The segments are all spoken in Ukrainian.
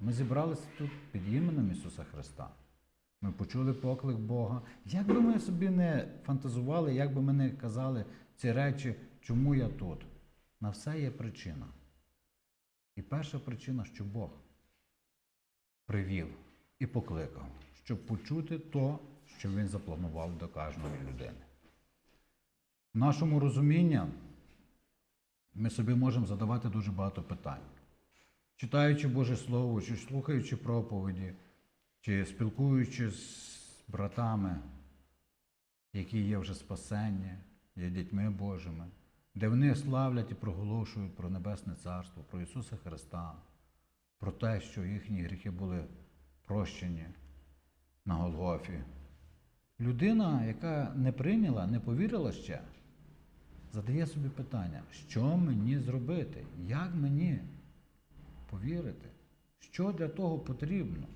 Ми зібралися тут під іменем Ісуса Христа. Ми почули поклик Бога. Як би ми собі не фантазували, як би ми не казали ці речі, чому я тут? На все є причина. І перша причина, що Бог привів і покликав, щоб почути то, що Він запланував до кожної людини. В нашому розумінні ми собі можемо задавати дуже багато питань. Читаючи Боже Слово, чи слухаючи проповіді, чи спілкуючись з братами, які є вже спасенні, є дітьми Божими, де вони славлять і проголошують про Небесне Царство, про Ісуса Христа, про те, що їхні гріхи були прощені на Голгофі. Людина, яка не прийняла, не повірила ще, задає собі питання, що мені зробити? Як мені повірити? Що для того потрібно?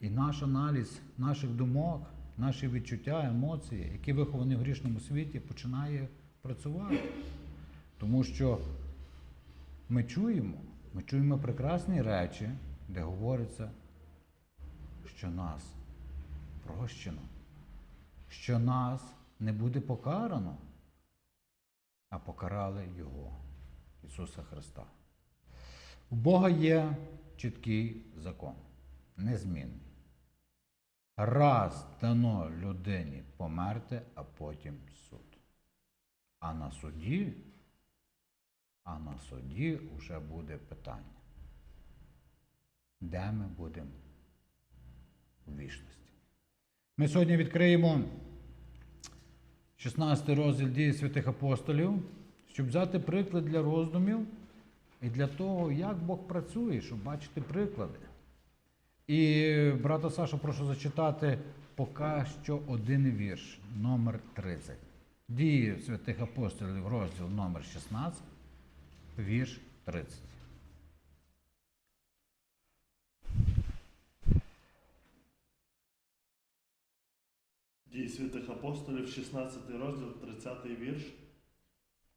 І наш аналіз наших думок, наші відчуття, емоції, які виховані в грішному світі, починає працювати. Тому що ми чуємо, ми чуємо прекрасні речі, де говориться, що нас прощено, що нас не буде покарано, а покарали Його, Ісуса Христа. У Бога є чіткий закон, незмінний. Раз дано людині померти, а потім суд. А на суді, а на суді вже буде питання. Де ми будемо у вічності? Ми сьогодні відкриємо 16 розділ дії святих апостолів, щоб взяти приклад для роздумів і для того, як Бог працює, щоб бачити приклади. І брата Сашу прошу зачитати поки що один вірш, номер 30. Дії святих апостолів, розділ номер 16, вірш 30. Дії святих апостолів, 16 розділ, 30 вірш.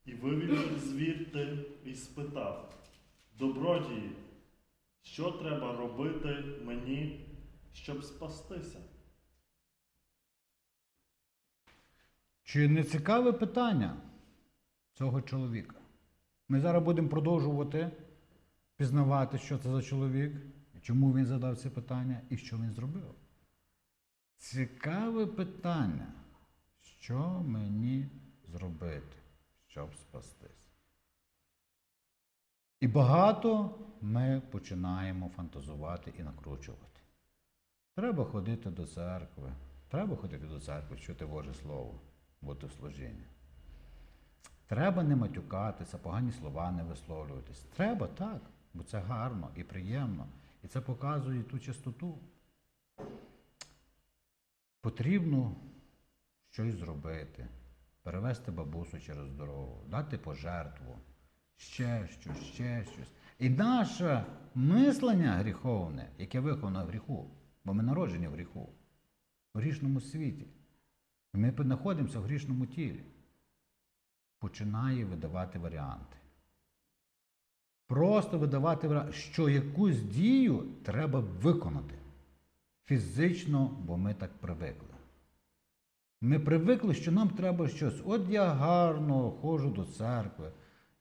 І вивів звідти і спитав: Добродії, що треба робити мені, щоб спастися? Чи не цікаве питання цього чоловіка? Ми зараз будемо продовжувати пізнавати, що це за чоловік, чому він задав це питання і що він зробив. Цікаве питання, що мені щоб спастись. І багато ми починаємо фантазувати і накручувати. Треба ходити до церкви. Треба ходити до церкви, чути Боже Слово, бути в служінні. Треба не матюкатися, погані слова не висловлюватись. Треба так, бо це гарно і приємно. І це показує ту чистоту. Потрібно щось зробити, перевести бабусю через дорогу, дати пожертву, ще щось, ще щось. І наше мислення гріховне, яке виховано в гріху, бо ми народжені в гріху, в грішному світі. Ми знаходимося в грішному тілі, починає видавати варіанти. Просто видавати варіанти, що якусь дію треба виконати фізично, бо ми так привикли. Ми привикли, що нам треба щось. От я гарно ходжу до церкви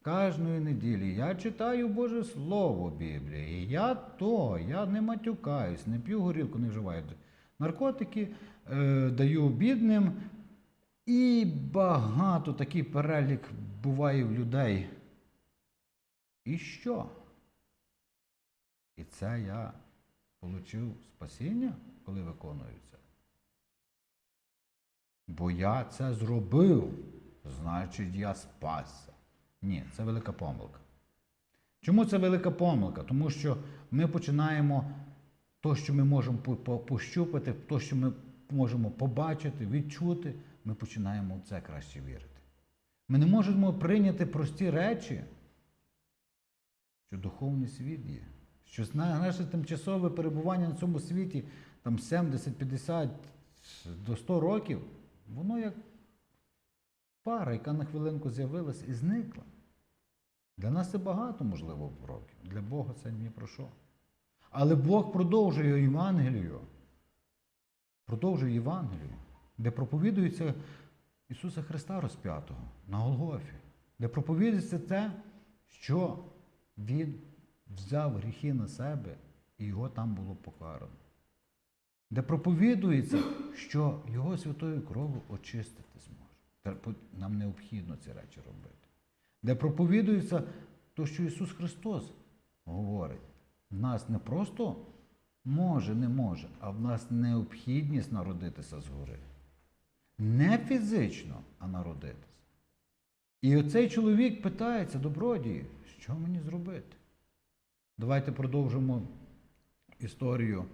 кожної неділі. Я читаю Боже Слово Біблії. Я то, я не матюкаюсь, не п'ю горілку, не вживаю наркотики, е, даю бідним. І багато такий перелік буває в людей. І що? І це я отримав спасіння, коли виконую це? Бо я це зробив, значить я спасся. Ні, це велика помилка. Чому це велика помилка? Тому що ми починаємо то, що ми можемо по- по- пощупати, то, що ми можемо побачити, відчути, ми починаємо в це краще вірити. Ми не можемо прийняти прості речі, що духовний світ є. Що наше тимчасове перебування на цьому світі там 70, 50 до 100 років, воно як пара, яка на хвилинку з'явилася і зникла. Для нас це багато, можливо, років. Для Бога це ні про що. Але Бог продовжує Євангелію, продовжує Євангелію, де проповідується Ісуса Христа розп'ятого на Голгофі, де проповідується те, що Він взяв гріхи на себе і його там було покарано. Де проповідується, що його святою кров'ю очистити зможе. Нам необхідно ці речі робити. Де проповідується то, що Ісус Христос говорить. В нас не просто може, не може, а в нас необхідність народитися згори. Не фізично, а народитися. І оцей чоловік питається, добродії, що мені зробити? Давайте продовжимо історію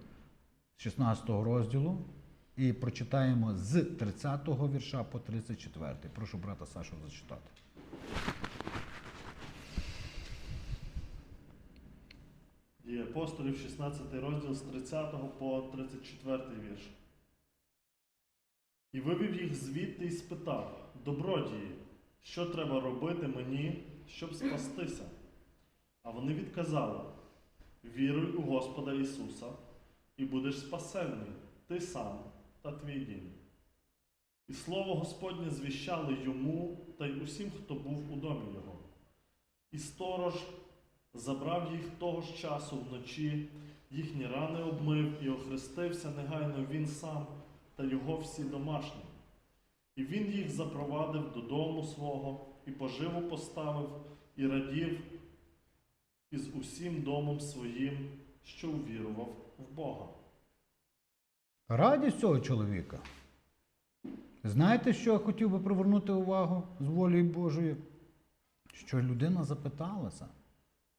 16 розділу і прочитаємо з 30 вірша по 34. Прошу брата Сашу зачитати. Дії апостолів, 16 розділ з 30 по 34 вірш. І вивів їх звідти і спитав: Добродії, що треба робити мені, щоб спастися? А вони відказали: Віруй у Господа Ісуса, і будеш спасенний, ти сам та твій дім. І слово Господнє звіщали йому та й усім, хто був у домі його. І сторож забрав їх того ж часу вночі, їхні рани обмив і охрестився негайно він сам та його всі домашні. І він їх запровадив додому свого, і поживу поставив, і радів із усім домом своїм, що увірував в Бога. Радість цього чоловіка. Знаєте, що я хотів би привернути увагу з волі Божої? Що людина запиталася,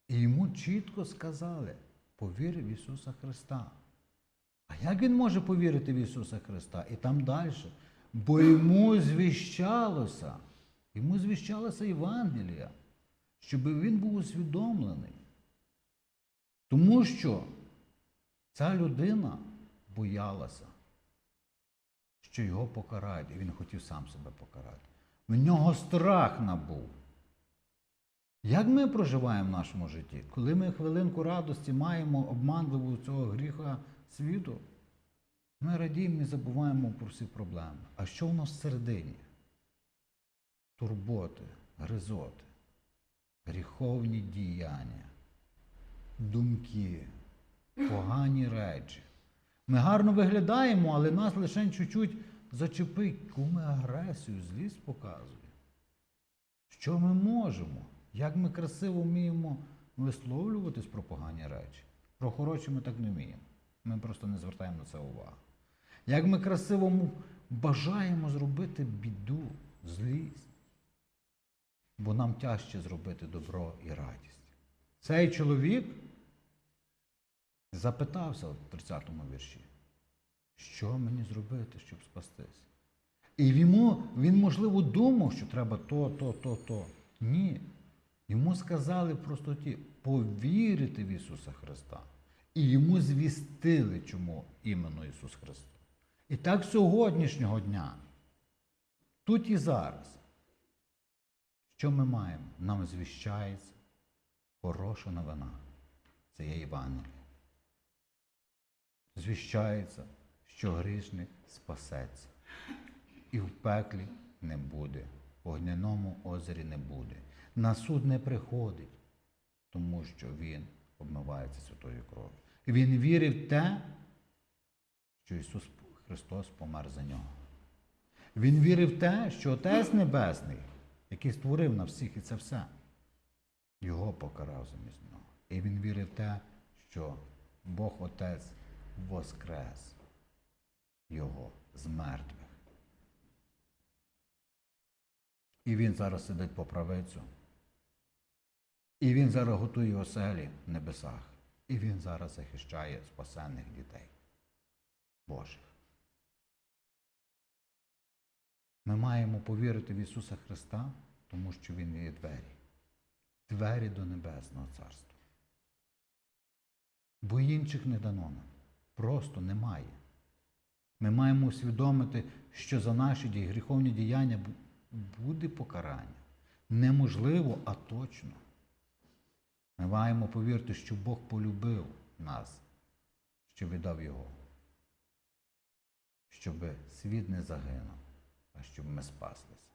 і йому чітко сказали: повір в Ісуса Христа. А як він може повірити в Ісуса Христа? І там далі. Бо йому звіщалося, йому звіщалося Євангелія, щоб він був усвідомлений. Тому що ця людина боялася, що його покарають, і він хотів сам себе покарати. В нього страх набув. Як ми проживаємо в нашому житті? Коли ми хвилинку радості маємо обманливу цього гріха світу, ми радіємо і забуваємо про всі проблеми. А що в нас всередині? Турботи, гризоти, гріховні діяння, думки, погані речі. Ми гарно виглядаємо, але нас лише чуть-чуть зачепить, яку ми агресію, злість показує. Що ми можемо? Як ми красиво вміємо висловлюватись про погані речі? Про хороші ми так не вміємо. Ми просто не звертаємо на це увагу. Як ми красиво бажаємо зробити біду, злість, бо нам тяжче зробити добро і радість. Цей чоловік запитався в 30-му вірші, що мені зробити, щоб спастись? І йому, він, можливо, думав, що треба то, то, то, то. Ні. Йому сказали в простоті повірити в Ісуса Христа. І йому звістили, чому іменно Ісус Христос. І так сьогоднішнього дня, тут і зараз, що ми маємо? Нам звіщається хороша новина. Це є Євангеліє. Звіщається, що грішник спасеться. І в пеклі не буде, в огняному озері не буде. На суд не приходить, тому що він обмивається святою кров'ю. Він вірив в те, що Ісус Христос помер за нього. Він вірив в те, що Отець Небесний, який створив на всіх і це все, його покарав замість нього. І він вірив в те, що Бог Отець воскрес його з мертвих. І він зараз сидить по правицю. І він зараз готує оселі в небесах. І він зараз захищає спасенних дітей Божих. Ми маємо повірити в Ісуса Христа, тому що Він є двері. Двері до Небесного Царства. Бо інших не дано нам. Просто немає. Ми маємо усвідомити, що за наші гріховні діяння буде покарання. Неможливо, а точно. Ми маємо повірити, що Бог полюбив нас, що віддав Його, щоб світ не загинув, а щоб ми спаслися.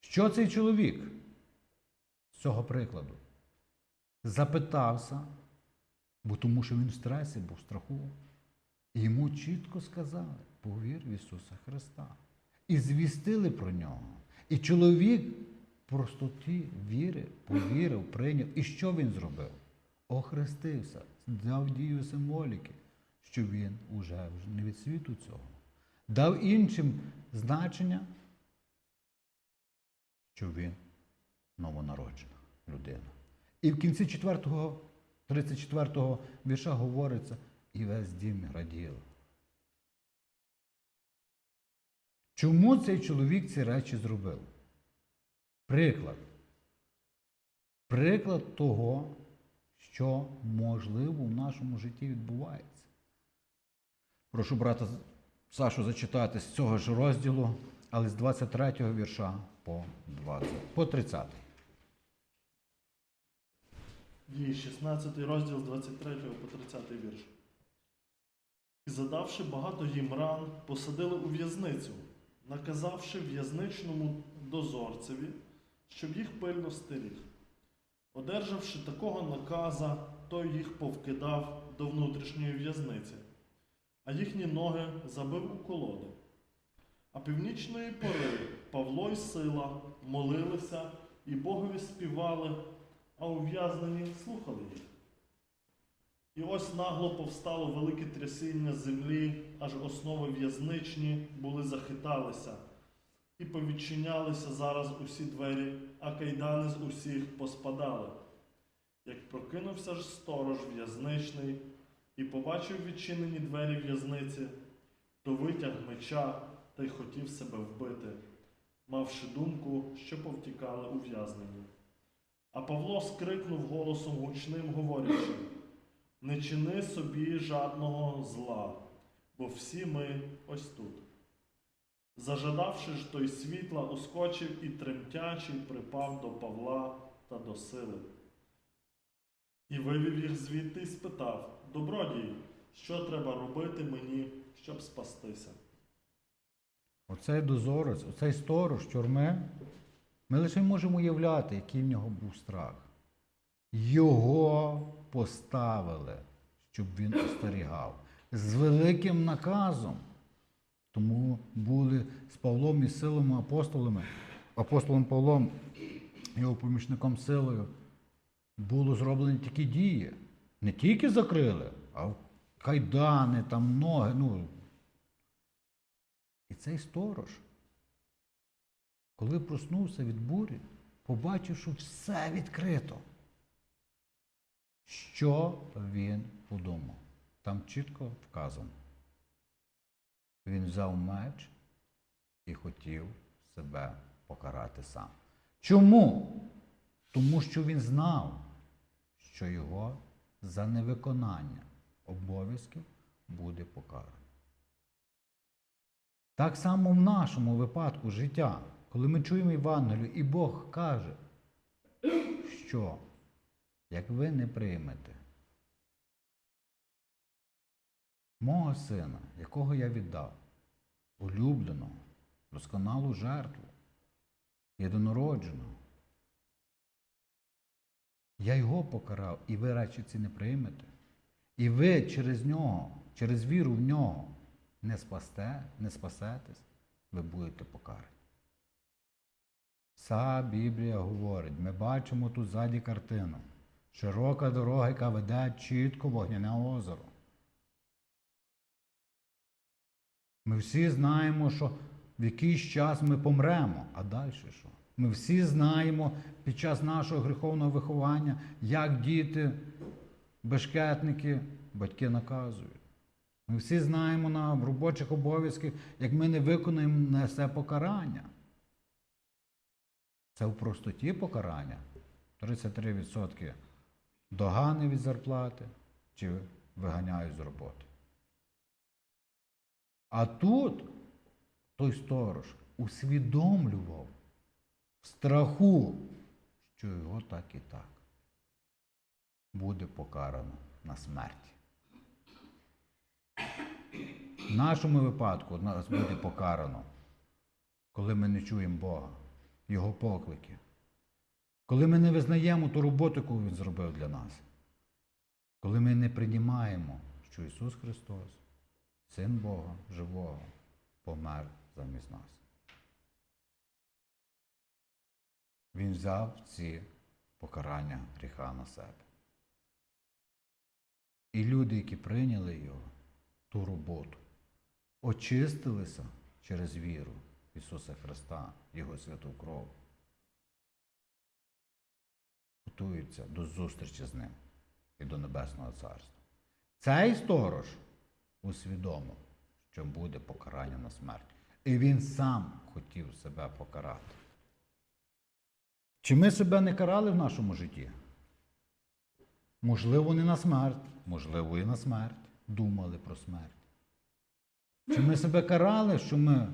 Що цей чоловік з цього прикладу? Запитався, бо тому що він в стресі, був в страху. І йому чітко сказали: повір в Ісуса Христа. І звістили про нього. І чоловік в простоті віри, повірив, прийняв. І що він зробив? Охрестився, дав дію символіки, що він уже не від світу цього. Дав іншим значення, що він новонароджена людина. І в кінці 4, 34 вірша говориться, і весь дім радів. Чому цей чоловік ці речі зробив? Приклад. Приклад того, що можливо в нашому житті відбувається. Прошу брата Сашу зачитати з цього ж розділу, але з 23 вірша по 20, по 30. Дії 16 розділ з 23 по 30 вірш. І задавши багато їм ран, посадили у в'язницю, наказавши в'язничному дозорцеві, щоб їх пильно стеріг. Одержавши такого наказа, той їх повкидав до внутрішньої в'язниці, а їхні ноги забив у колоди. А північної пори Павло й Сила молилися і Богові співали, а ув'язнені слухали їх. І ось нагло повстало велике трясіння землі, аж основи в'язничні були захиталися, і повідчинялися зараз усі двері, а кайдани з усіх поспадали. Як прокинувся ж сторож в'язничний і побачив відчинені двері в'язниці, то витяг меча та й хотів себе вбити, мавши думку, що повтікали ув'язнені. А Павло скрикнув голосом гучним, говорячи: Не чини собі жадного зла, бо всі ми ось тут. Зажадавши ж той світла, ускочив і тремтячий припав до Павла та до сили. І вивів їх звідти і спитав: Добродій, що треба робити мені, щоб спастися? Оцей дозорець, оцей сторож тюрми, ми лише можемо уявляти, який в нього був страх. Його поставили, щоб він остерігав. З великим наказом. Тому були з Павлом і силами апостолами, апостолом Павлом, його помічником силою, було зроблені такі дії. Не тільки закрили, а кайдани, там ноги. Ну, і цей сторож, коли проснувся від бурі, побачив, що все відкрито. Що він подумав? Там чітко вказано. Він взяв меч і хотів себе покарати сам. Чому? Тому що він знав, що його за невиконання обов'язків буде покарано. Так само в нашому випадку життя, коли ми чуємо Євангелію, і Бог каже, що як ви не приймете мого сина, якого я віддав, улюбленого, досконалу жертву, єдинородженого, я його покарав, і ви речі ці не приймете. І ви через нього, через віру в нього не спасте, не спасетесь, ви будете покарані. Вся Біблія говорить, ми бачимо тут ззаді картину. Широка дорога, яка веде чітко вогняне озеро. Ми всі знаємо, що в якийсь час ми помремо, а далі що? Ми всі знаємо під час нашого гріховного виховання, як діти, бешкетники, батьки наказують. Ми всі знаємо на робочих обов'язках, як ми не виконуємо несе покарання. Це в простоті покарання. 33% догани від зарплати чи виганяють з роботи. А тут той сторож усвідомлював в страху, що його так і так буде покарано на смерті. В нашому випадку нас буде покарано, коли ми не чуємо Бога, Його поклики. Коли ми не визнаємо ту роботу, яку Він зробив для нас. Коли ми не приймаємо, що Ісус Христос, Син Бога живого, помер замість нас. Він взяв ці покарання гріха на себе. І люди, які прийняли його, ту роботу, очистилися через віру Ісуса Христа, Його святу кров, готуються до зустрічі з Ним і до Небесного Царства. Цей сторож усвідомив, що буде покарання на смерть. І він сам хотів себе покарати. Чи ми себе не карали в нашому житті? Можливо, не на смерть, можливо, і на смерть. Думали про смерть. Чи ми себе карали, що ми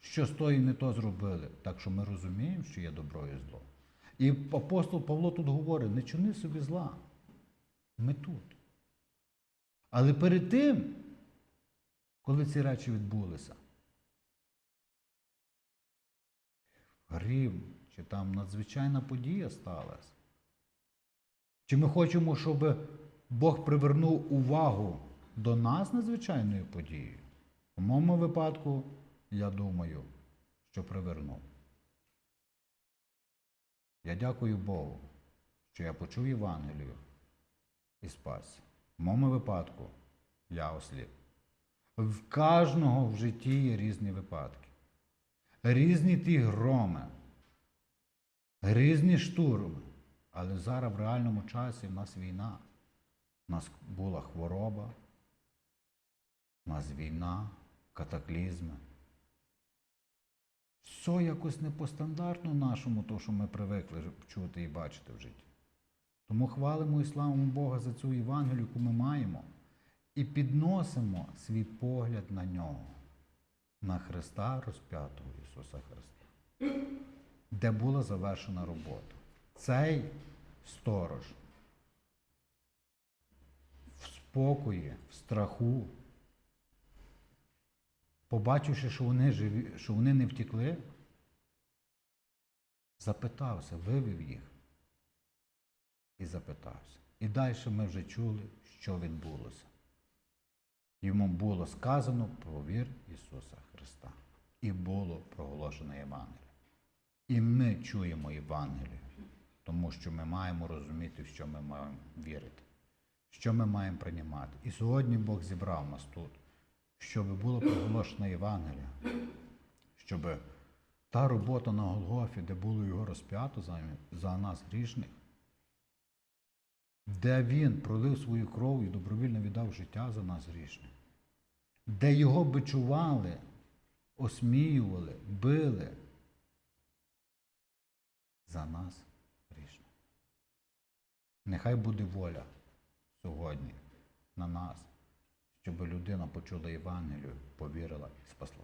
щось то і не то зробили, так що ми розуміємо, що є добро і зло. І апостол Павло тут говорить: не чини собі зла. Ми тут. Але перед тим, коли ці речі відбулися, грім, чи там надзвичайна подія сталася. Чи ми хочемо, щоб Бог привернув увагу до нас надзвичайною подією? У моєму випадку, я думаю, що привернув. Я дякую Богу, що я почув Євангелію і спасся. В моєму випадку я осліп. В кожного в житті є різні випадки. Різні ті громи, різні штурми. Але зараз в реальному часі в нас війна. У нас була хвороба, у нас війна, катаклізми. Все якось не по стандарту нашому, то, що ми привикли чути і бачити в житті. Тому хвалимо і славимо Бога за цю Євангелію, яку ми маємо, і підносимо свій погляд на нього, на Христа розп'ятого Ісуса Христа, де була завершена робота. Цей сторож в спокої, в страху, побачивши, що вони, живі, що вони не втекли, запитався, вивів їх і запитався. І далі ми вже чули, що відбулося. Йому було сказано про вір Ісуса Христа. І було проголошено Євангеліє. І ми чуємо Євангеліє, тому що ми маємо розуміти, в що ми маємо вірити, що ми маємо приймати. І сьогодні Бог зібрав нас тут, щоб було проголошено Євангеліє, щоб та робота на Голгофі, де було його розп'ято за нас грішних, де він пролив свою кров і добровільно віддав життя за нас грішних, де його бичували, осміювали, били за нас грішних. Нехай буде воля сьогодні на нас, щоб людина почула Євангелію, повірила і спасла.